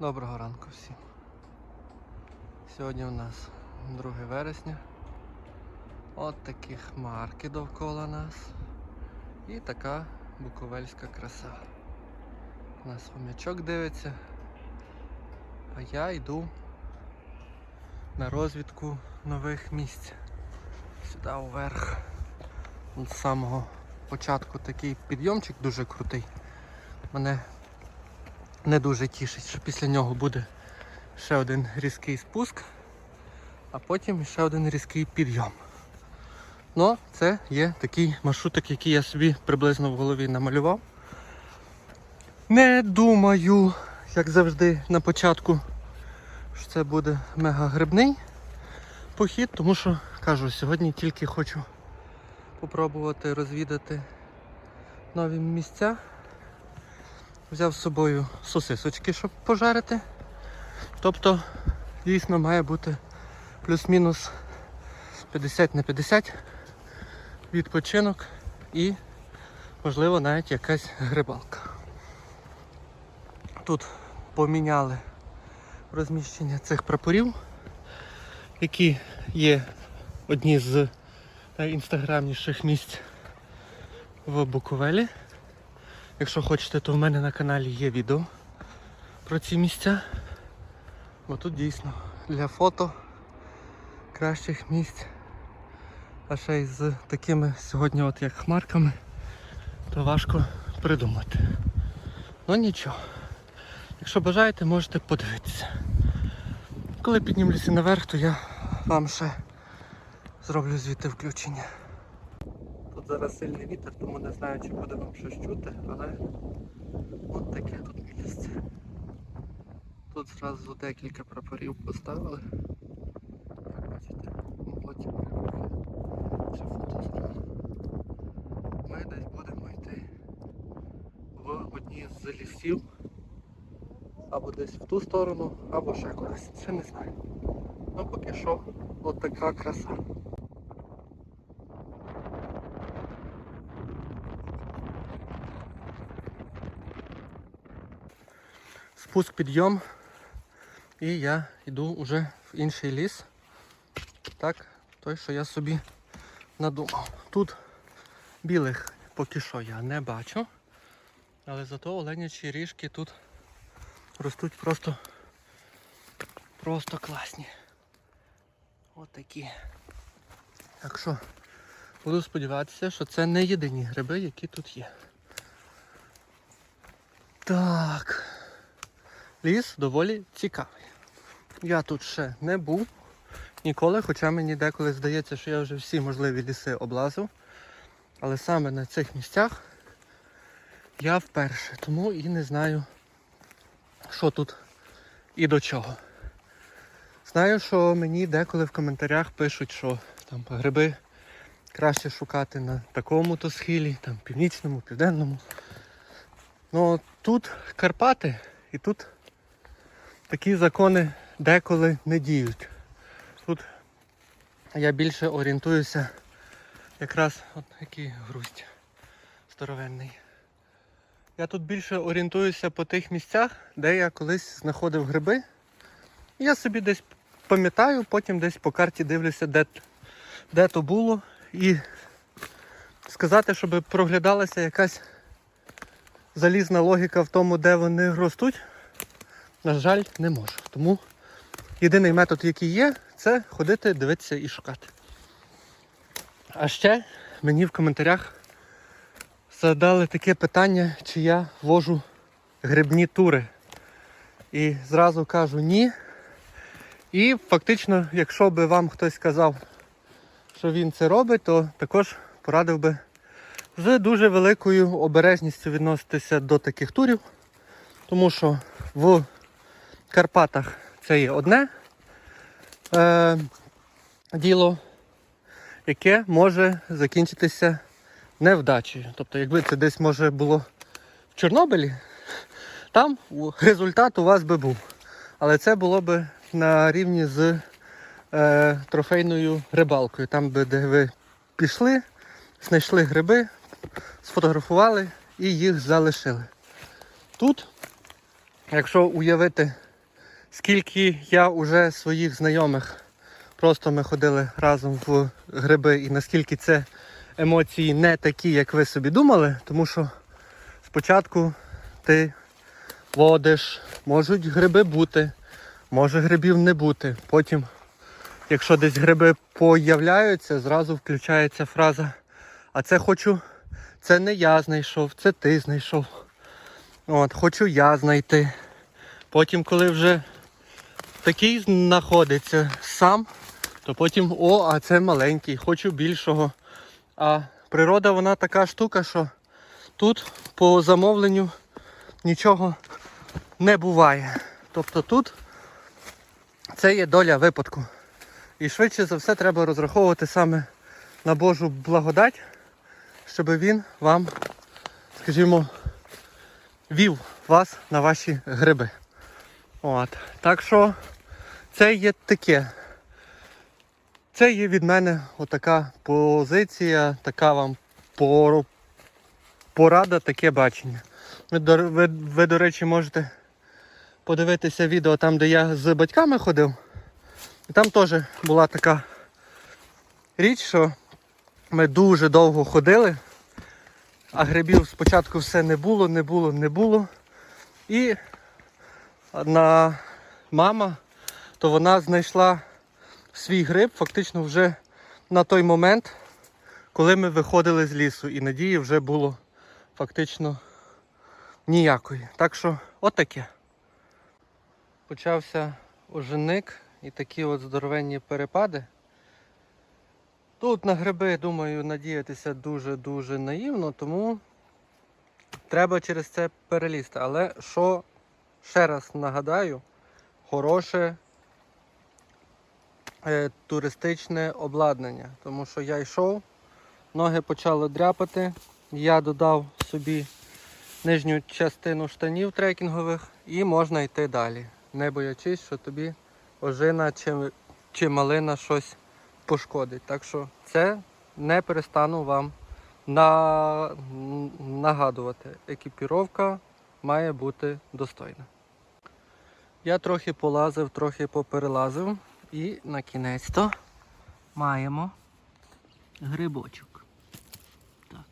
Доброго ранку всім. Сьогодні у нас 2 вересня. От такі хмарки довкола нас. І така буковельська краса. У нас хомячок дивиться. А я йду на розвідку нових місць. Сюди вверх. З самого початку такий підйомчик дуже крутий. Мене не дуже тішить, що після нього буде ще один різкий спуск, а потім ще один різкий підйом. Ну, це є такий маршрутик, який я собі приблизно в голові намалював. Не думаю, як завжди на початку, що це буде мега грибний похід, тому що кажу, сьогодні тільки хочу попробувати розвідати нові місця. Взяв з собою сосисочки, щоб пожарити. Тобто, дійсно має бути плюс-мінус 50 на 50 відпочинок і, можливо, навіть якась грибалка. Тут поміняли розміщення цих прапорів, які є одні з найінстаграмніших місць в Буковелі. Якщо хочете, то в мене на каналі є відео про ці місця. Бо тут дійсно для фото кращих місць. А ще й з такими сьогодні от як хмарками, то важко придумати. Ну нічого. Якщо бажаєте, можете подивитися. Коли піднімлюся наверх, то я вам ще зроблю звідти включення. Зараз сильний вітер, тому не знаю, чи буде вам щось чути, але от таке тут місце. Тут зразу декілька прапорів поставили. Як бачите, ну, потім чи фото зразу. Ми десь будемо йти в одній з лісів. Або десь в ту сторону, або ще кудись. Ще не знаю. Ну поки що от така краса. Спуск підйом і я йду вже в інший ліс. Так, той, що я собі надумав. Тут білих поки що я не бачу, але зато оленячі ріжки тут ростуть просто просто класні. Отакі. Так що буду сподіватися, що це не єдині гриби, які тут є. Так. Ліс доволі цікавий. Я тут ще не був ніколи, хоча мені деколи здається, що я вже всі можливі ліси облазив. Але саме на цих місцях я вперше, тому і не знаю, що тут і до чого. Знаю, що мені деколи в коментарях пишуть, що там гриби краще шукати на такому-то схилі, там північному, південному. Ну тут Карпати і тут такі закони деколи не діють. Тут я більше орієнтуюся якраз от який грусть здоровенний. Я тут більше орієнтуюся по тих місцях, де я колись знаходив гриби. Я собі десь пам'ятаю, потім десь по карті дивлюся, де, де то було. І сказати, щоб проглядалася якась залізна логіка в тому, де вони ростуть, на жаль, не можу. Тому єдиний метод, який є, це ходити, дивитися і шукати. А ще мені в коментарях задали таке питання, чи я вожу грибні тури. І зразу кажу ні. І фактично, якщо би вам хтось сказав, що він це робить, то також порадив би з дуже великою обережністю відноситися до таких турів, тому що в Карпатах це є одне е, діло, яке може закінчитися невдачею. Тобто, якби це десь може було в Чорнобилі, там результат у вас би був. Але це було би на рівні з е, трофейною рибалкою. Там би, де ви пішли, знайшли гриби, сфотографували і їх залишили. Тут, якщо уявити скільки я вже своїх знайомих, просто ми ходили разом в гриби, і наскільки це емоції не такі, як ви собі думали, тому що спочатку ти водиш, можуть гриби бути, може грибів не бути. Потім, якщо десь гриби появляються, зразу включається фраза А це хочу, це не я знайшов, це ти знайшов. От, хочу я знайти. Потім, коли вже такий знаходиться сам, то потім о, а це маленький, хочу більшого. А природа вона така штука, що тут по замовленню нічого не буває. Тобто тут це є доля випадку. І швидше за все треба розраховувати саме на Божу благодать, щоб він вам, скажімо, вів вас на ваші гриби. От. Так що це є таке. Це є від мене отака позиція, така вам пор- порада, таке бачення. Ви, ви, ви, до речі, можете подивитися відео там, де я з батьками ходив. І там теж була така річ, що ми дуже довго ходили, а грибів спочатку все не було, не було, не було. І одна мама, то вона знайшла свій гриб фактично вже на той момент, коли ми виходили з лісу, і надії вже було фактично ніякої. Так що отаке. Почався оженик і такі от здоровенні перепади. Тут на гриби, думаю, надіятися дуже-дуже наївно, тому треба через це перелізти. Але що ще раз нагадаю, хороше е, туристичне обладнання. Тому що я йшов, ноги почали дряпати, я додав собі нижню частину штанів трекінгових і можна йти далі. Не боячись, що тобі ожина чи, чи малина щось пошкодить. Так що це не перестану вам на... нагадувати. Екіпіровка має бути достойна. Я трохи полазив, трохи поперелазив і на кінець-то маємо грибочок. Так.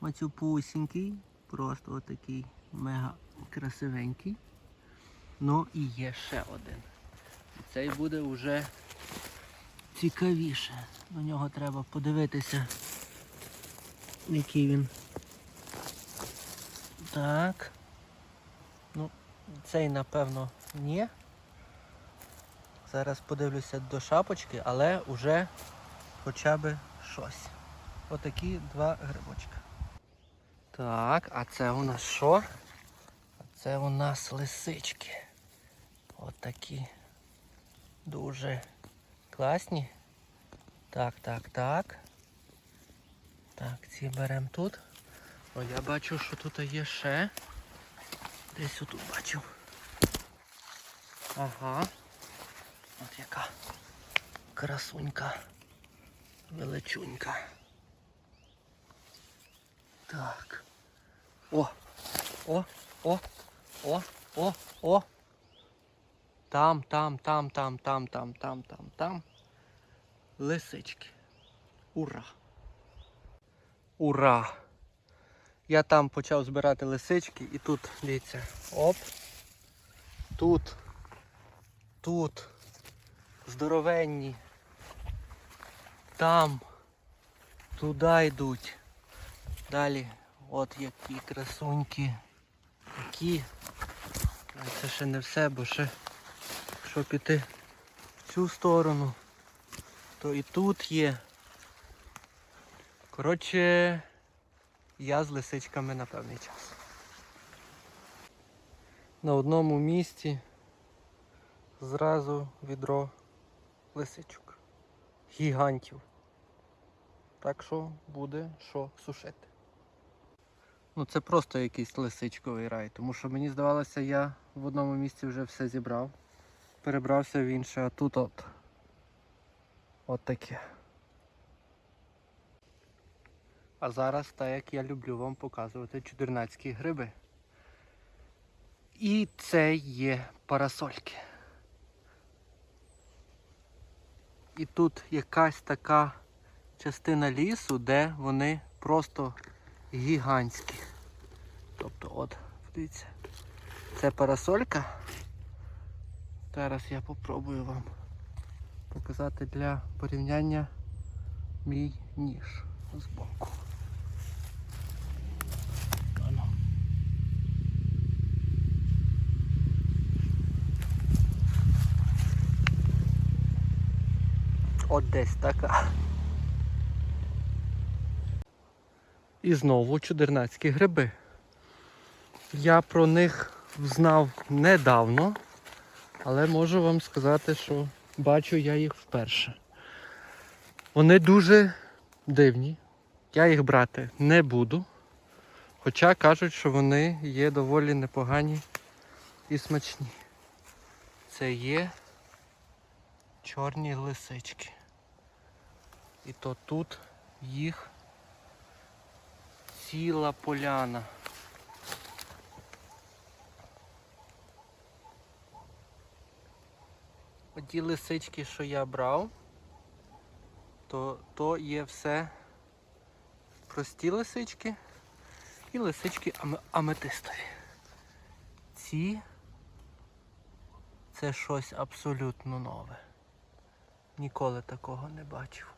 Мацюпусінький, просто отакий мега красивенький. Ну і є ще один. Цей буде вже цікавіше. На нього треба подивитися, який він. Так. Цей напевно ні. Зараз подивлюся до шапочки, але вже хоча б щось. Отакі два грибочка. Так, а це у нас що? А це у нас лисички. Отакі. Дуже класні. Так, так, так. Так, ці беремо тут. О, я бачу, що тут є ще. Десь отут бачу. Ага. От яка красунька. Величунька. Так. О! О! О! О! О! О! Там, там, там, там, там, там, там, там, там. Лисички. Ура! Ура! Я там почав збирати лисички і тут, дивіться, оп. Тут. Тут. Здоровенні. Там. Туди йдуть. Далі. От які красуньки. Які. Це ще не все, бо ще якщо піти в цю сторону, то і тут є. Коротше, я з лисичками на певний час. На одному місці зразу відро лисичок. Гігантів. Так що буде що сушити. Ну це просто якийсь лисичковий рай, тому що мені здавалося, я в одному місці вже все зібрав, перебрався в інше, а тут от. От таке. А зараз, так як я люблю вам показувати чудернацькі гриби. І це є парасольки. І тут якась така частина лісу, де вони просто гігантські. Тобто от, дивіться, це парасолька. Зараз я попробую вам показати для порівняння мій ніж з боку. От десь така. І знову чудернацькі гриби. Я про них знав недавно, але можу вам сказати, що бачу я їх вперше. Вони дуже дивні. Я їх брати не буду. Хоча кажуть, що вони є доволі непогані і смачні. Це є чорні лисички. І то тут їх ціла поляна. Оті лисички, що я брав, то, то є все прості лисички і лисички аме- аметистові. Ці це щось абсолютно нове. Ніколи такого не бачив.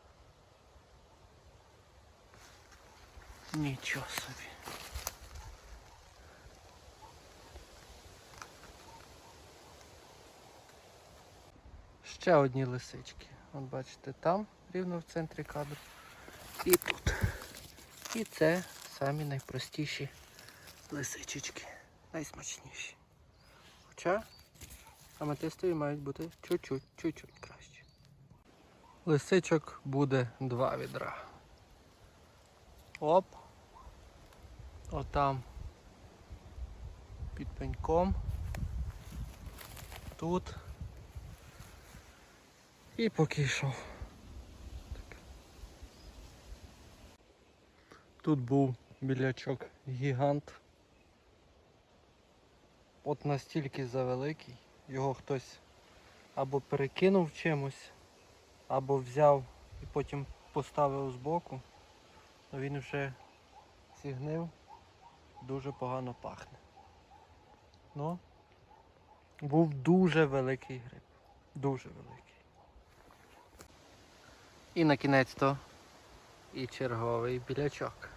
Нічого собі. Ще одні лисички. Вон бачите, там, рівно в центрі кадру. І тут. І це самі найпростіші лисичечки. Найсмачніші. Хоча аметистові мають бути чуть-чуть, чуть-чуть краще. Лисичок буде два відра. Оп. Отам. Під пеньком. Тут. І поки йшов. Тут був білячок гігант. От настільки завеликий, його хтось або перекинув чимось, або взяв і потім поставив збоку, він вже зігнив, дуже погано пахне. Ну, був дуже великий гриб. Дуже великий. І на кінець то і черговий білячок.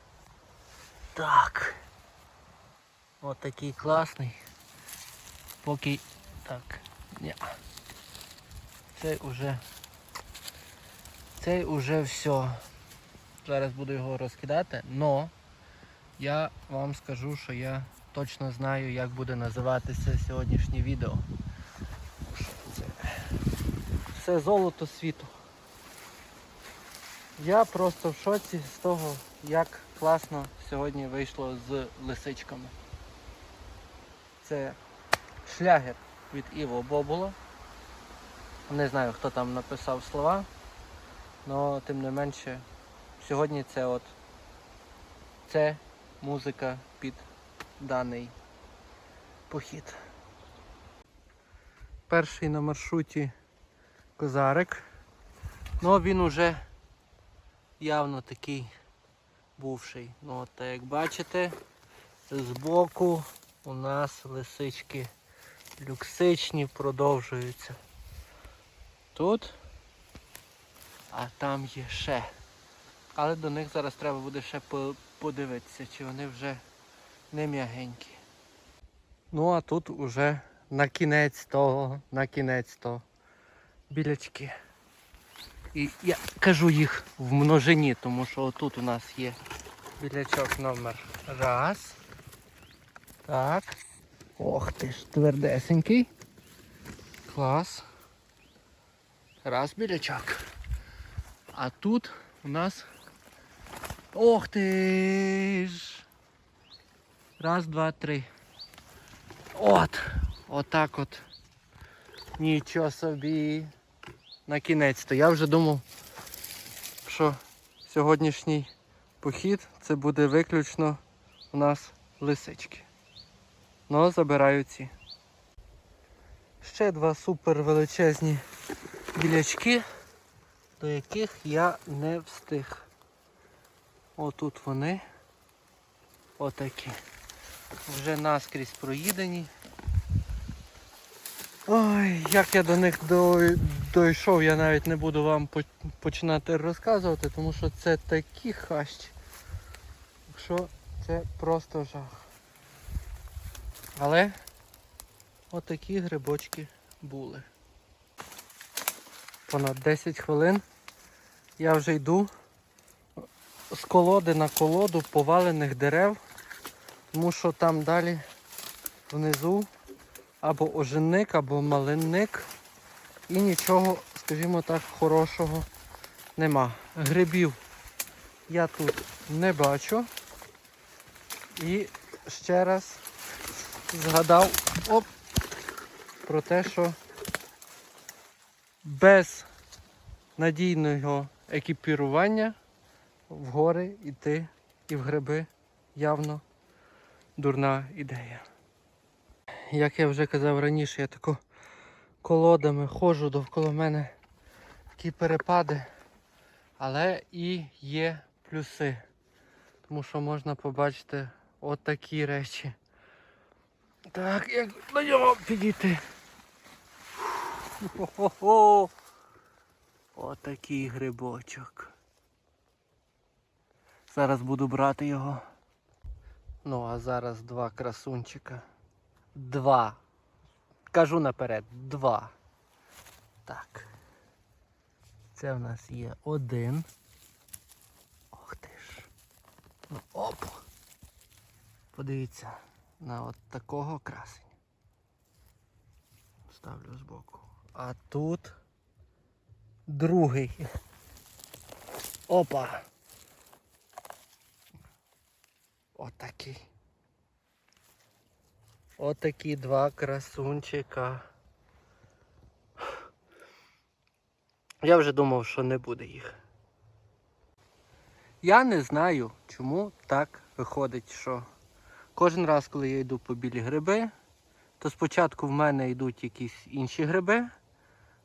Так. Отакий класний. Поки так. Ні. Цей уже. Цей уже все. Зараз буду його розкидати, но я вам скажу, що я точно знаю, як буде називатися сьогоднішнє відео. Все золото світу. Я просто в шоці з того, як класно сьогодні вийшло з лисичками. Це шлягер від Іво Бобула. Не знаю, хто там написав слова, але тим не менше, сьогодні це от це музика під даний похід. Перший на маршруті козарик. Ну він уже явно такий бувший. Ну от як бачите, збоку у нас лисички люксичні продовжуються. Тут, а там є ще. Але до них зараз треба буде ще подивитися, чи вони вже не м'ягенькі. Ну а тут уже на кінець того, на кінець того білячки. І я кажу їх в множині, тому що отут у нас є білячок номер раз. Так. Ох ти ж, твердесенький. Клас. Раз білячок. А тут у нас. Ох ти ж. Раз, два, три. От. Отак от. Нічого собі. На кінець-то. Я вже думав, що сьогоднішній похід це буде виключно у нас лисички. Ну, забираю ці. Ще два супер величезні білячки. до яких я не встиг. Отут вони. Отакі. Вже наскрізь проїдені. Ой, як я до них дійшов, я навіть не буду вам починати розказувати, тому що це такі хащі. Що це просто жах. Але отакі грибочки були. Понад 10 хвилин я вже йду з колоди на колоду повалених дерев, тому що там далі внизу або ожинник, або малинник. І нічого, скажімо так, хорошого нема. Грибів я тут не бачу. І ще раз згадав оп, про те, що без надійного екіпірування в гори йти і в гриби явно дурна ідея. Як я вже казав раніше, я тако колодами ходжу довкола мене такі перепади, але і є плюси. Тому що можна побачити отакі речі. Так, як до нього підійти. Отакий грибочок. Зараз буду брати його. Ну, а зараз два красунчика. Два. Кажу наперед, два. Так. Це в нас є один. Ох ти ж. Ну, оп. Подивіться на от такого красення. Ставлю збоку. А тут другий. Опа. Отакий. Отакі два красунчика. Я вже думав, що не буде їх. Я не знаю, чому так виходить, що кожен раз, коли я йду по білі гриби, то спочатку в мене йдуть якісь інші гриби,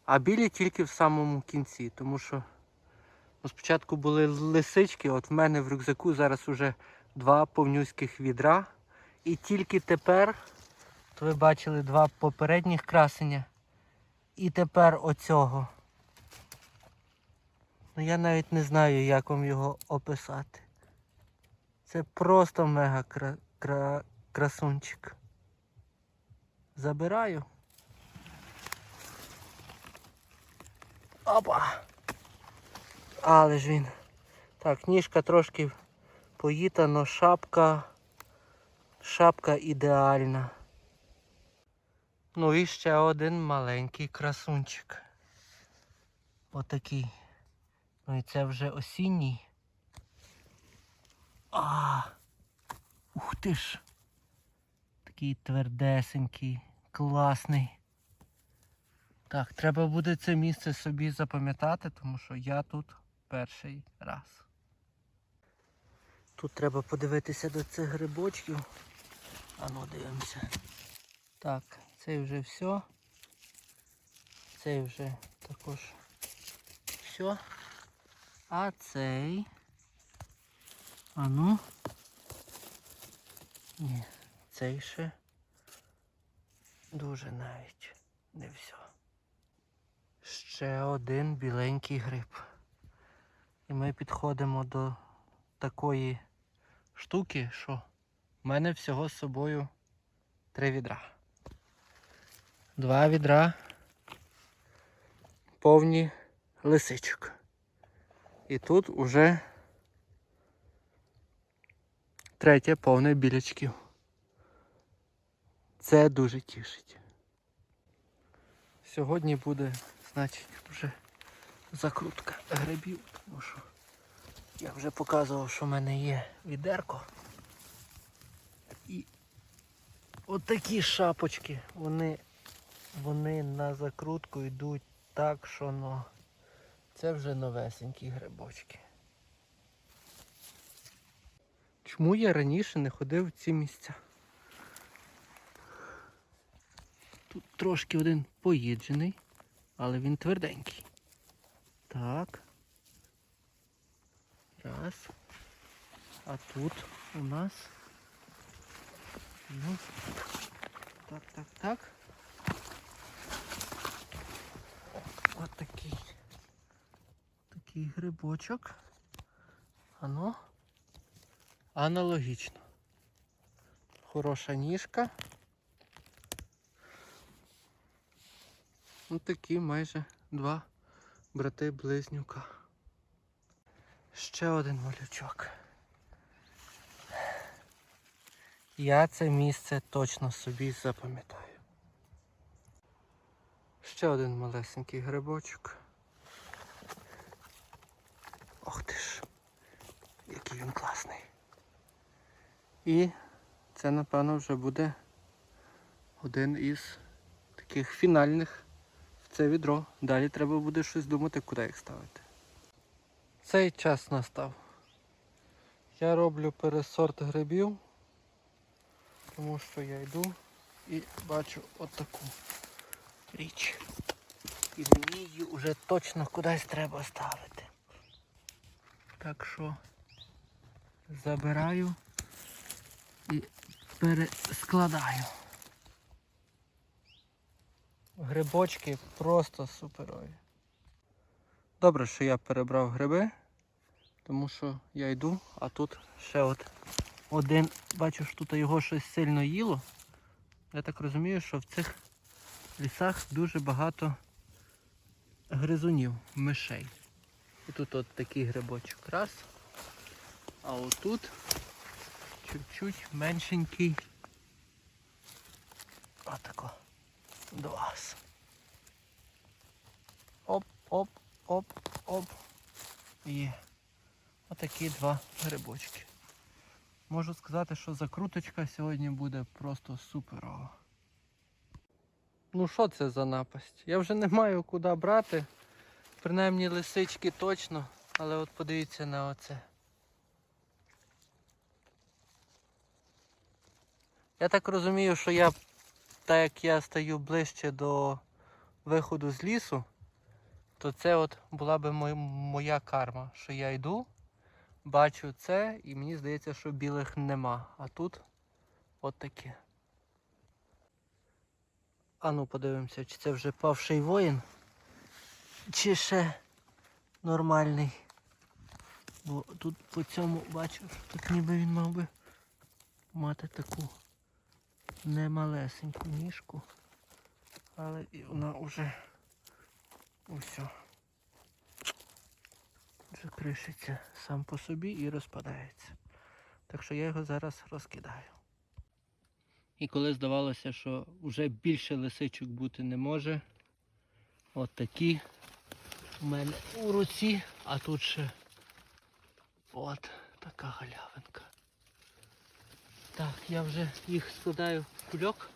а білі тільки в самому кінці. Тому що ну, спочатку були лисички, от в мене в рюкзаку зараз уже два повнюських відра. І тільки тепер, то ви бачили два попередніх красення. І тепер оцього. Ну я навіть не знаю, як вам його описати. Це просто мега кра... Кра... красунчик. Забираю. Опа! Але ж він. Так, ніжка трошки поїтана, шапка. Шапка ідеальна. Ну і ще один маленький красунчик. Отакий. Ну і це вже осінній. А, ух ти ж. Такий твердесенький, класний. Так, треба буде це місце собі запам'ятати, тому що я тут перший раз. Тут треба подивитися до цих грибочків. А ну дивимося. Так, цей вже все. Цей вже також все. А цей. А ну. Ні, цей ще дуже навіть не все. Ще один біленький гриб. І ми підходимо до такої штуки, що в мене всього з собою три відра. Два відра повні лисичок. І тут уже третє повне білячків. Це дуже тішить. Сьогодні буде, значить, вже закрутка грибів, тому що я вже показував, що в мене є відерко. І отакі шапочки, вони, вони на закрутку йдуть так, що ну, це вже новесенькі грибочки. Чому я раніше не ходив в ці місця? Тут трошки один поїджений, але він тверденький. Так. Раз. А тут у нас. Ну, так, так, так. От такий. Такий грибочок. Ано. Аналогічно. Хороша ніжка. Ось такі майже два брати-близнюка. Ще один малючок. Я це місце точно собі запам'ятаю. Ще один малесенький грибочок. Ох ти ж, який він класний. І це, напевно, вже буде один із таких фінальних в це відро. Далі треба буде щось думати, куди їх ставити. Цей час настав. Я роблю пересорт грибів, тому що я йду і бачу отаку річ. І мені її вже точно кудись треба ставити. Так що забираю і перескладаю. Грибочки просто суперові. Добре, що я перебрав гриби, тому що я йду, а тут ще от один, бачу, що тут його щось сильно їло. Я так розумію, що в цих лісах дуже багато гризунів, мишей. І тут от такий грибочок. Раз. А отут чуть-чуть меншенький. Отако. Два. Оп, оп, оп. Є. Отакі два грибочки. Можу сказати, що закруточка сьогодні буде просто суперова. Ну що це за напасть? Я вже не маю куди брати. Принаймні лисички точно, але от подивіться на оце. Я так розумію, що я, так як я стаю ближче до виходу з лісу, то це от була би моя карма, що я йду, бачу це і мені здається, що білих нема. А тут от таке. А ну подивимося, чи це вже павший воїн, чи ще нормальний. Бо тут по цьому бачу, що тут ніби він мав би мати таку немалесеньку ніжку, але і вона вже усе вже кришиться сам по собі і розпадається. Так що я його зараз розкидаю. І коли здавалося, що вже більше лисичок бути не може, от такі у мене у руці, а тут ще от така галявинка. Так, я вже їх складаю в кульок,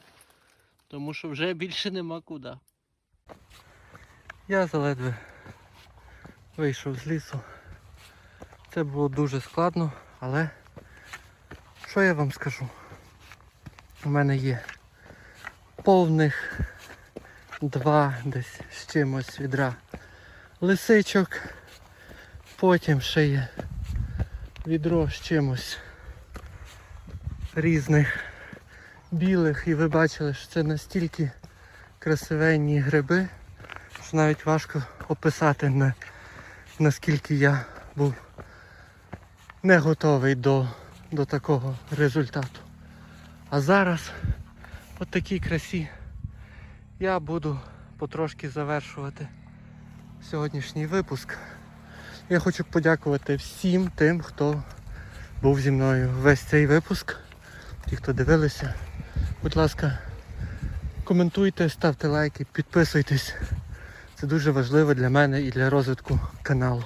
тому що вже більше нема куди. Я заледве вийшов з лісу. Це було дуже складно, але що я вам скажу? У мене є повних два десь з чимось відра лисичок. Потім ще є відро з чимось різних білих. І ви бачили, що це настільки красивенні гриби, навіть важко описати, на, наскільки я був не готовий до, до такого результату. А зараз от такій красі я буду потрошки завершувати сьогоднішній випуск. Я хочу подякувати всім тим, хто був зі мною весь цей випуск. Ті, хто дивилися. Будь ласка, коментуйте, ставте лайки, підписуйтесь. Це дуже важливо для мене і для розвитку каналу.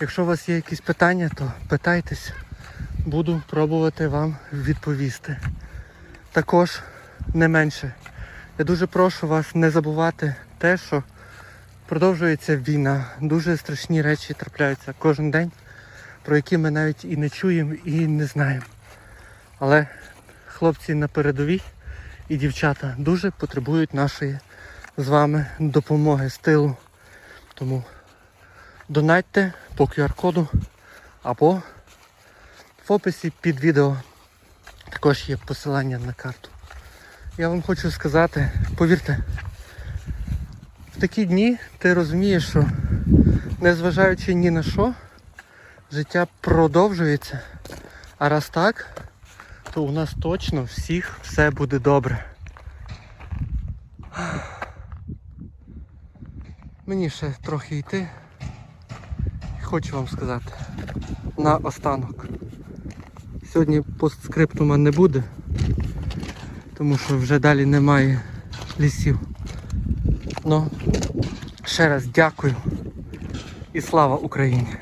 Якщо у вас є якісь питання, то питайтесь. Буду пробувати вам відповісти. Також не менше. Я дуже прошу вас не забувати те, що продовжується війна. Дуже страшні речі трапляються кожен день, про які ми навіть і не чуємо, і не знаємо. Але хлопці на передовій і дівчата дуже потребують нашої з вами допомоги, стилу. Тому донатьте по QR-коду або в описі під відео також є посилання на карту. Я вам хочу сказати, повірте, в такі дні ти розумієш, що незважаючи ні на що, життя продовжується. А раз так, то у нас точно всіх все буде добре. Мені ще трохи йти. Хочу вам сказати. На останок. Сьогодні постскриптума не буде, тому що вже далі немає лісів. Ну, ще раз дякую і слава Україні!